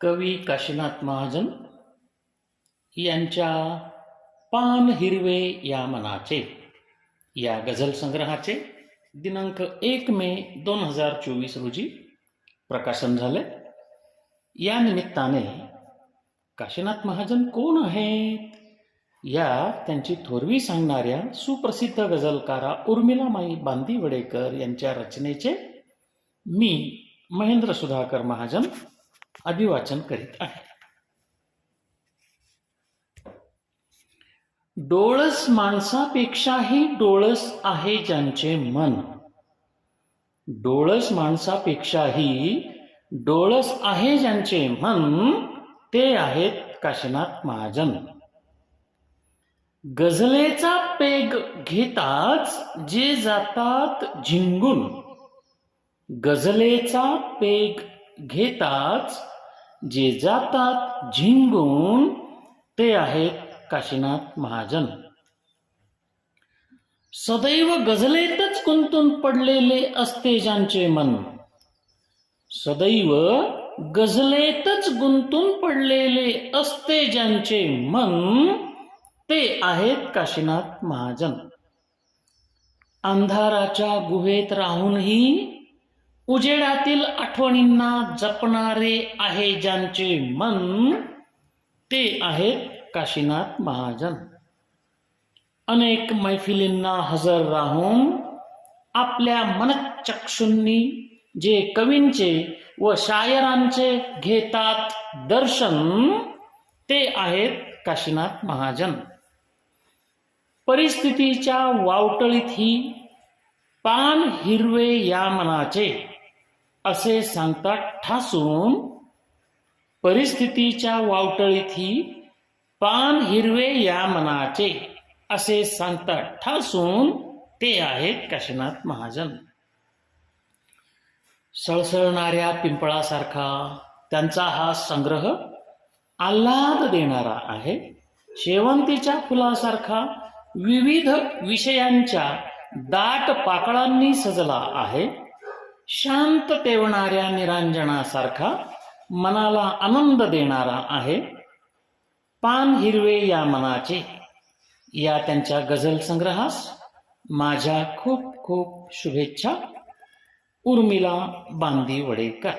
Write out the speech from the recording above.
कवी काशीनाथ महाजन यांच्या पान हिरवे या मनाचे या गझल संग्रहाचे दिनांक एक मे दोन हजार चोवीस रोजी प्रकाशन झाले. या निमित्ताने काशीनाथ महाजन कोण आहेत? या त्यांची थोरवी सांगणाऱ्या सुप्रसिद्ध गझलकारा उर्मिलामाई बांदी वडेकर यांच्या रचनेचे मी महेंद्र सुधाकर महाजन अभिवाचन करीत आहे. डोळस माणसापेक्षाही डोळस आहे ज्यांचे मन. डोळस माणसापेक्षाही डोळस आहे ज्यांचे मन ते आहेत काशीनाथ महाजन. गझलेचा पेग घेताच जे जातात झिंगून. गझलेचा पेग घेताच जे जातात झिंगून ते आहेत काशीनाथ महाजन. सदैव गझलेतच गुंतून पडलेले असते ज्यांचे मन. सदैव गझलेतच गुंतून पडलेले असते ज्यांचे मन ते आहेत काशीनाथ महाजन. अंधाराच्या गुहेत राहूनही उजेडातील आठवणींना जपणारे आहे ज्यांचे मन ते आहेत काशीनाथ महाजन. अनेक मैफिलींना हजर राहून आपल्या मनचक्षूंनी जे कवींचे व शायरांचे घेतात दर्शन ते आहेत काशीनाथ महाजन. परिस्थितीच्या वावटळीतही पान हिरवे या मनाचे. असे सांगतात ठासून परिस्थितीच्या वावटळीतही पान हिरवे या मनाचे असे सांगतात ठासून ते आहेत काशीनाथ महाजन. सळसळणाऱ्या पिंपळासारखा त्यांचा हा संग्रह आल्हाद देणारा आहे. शेवंतीच्या फुलासारखा विविध विषयांच्या दाट पाकळांनी सजला आहे. शांत ठेवणाऱ्या निरांजनासारखा मनाला आनंद देणारा आहे. पान हिरवे या मनाचे. या त्यांच्या गझल संग्रहास माझ्या खूप खूप शुभेच्छा. उर्मिला बांदी वडेकर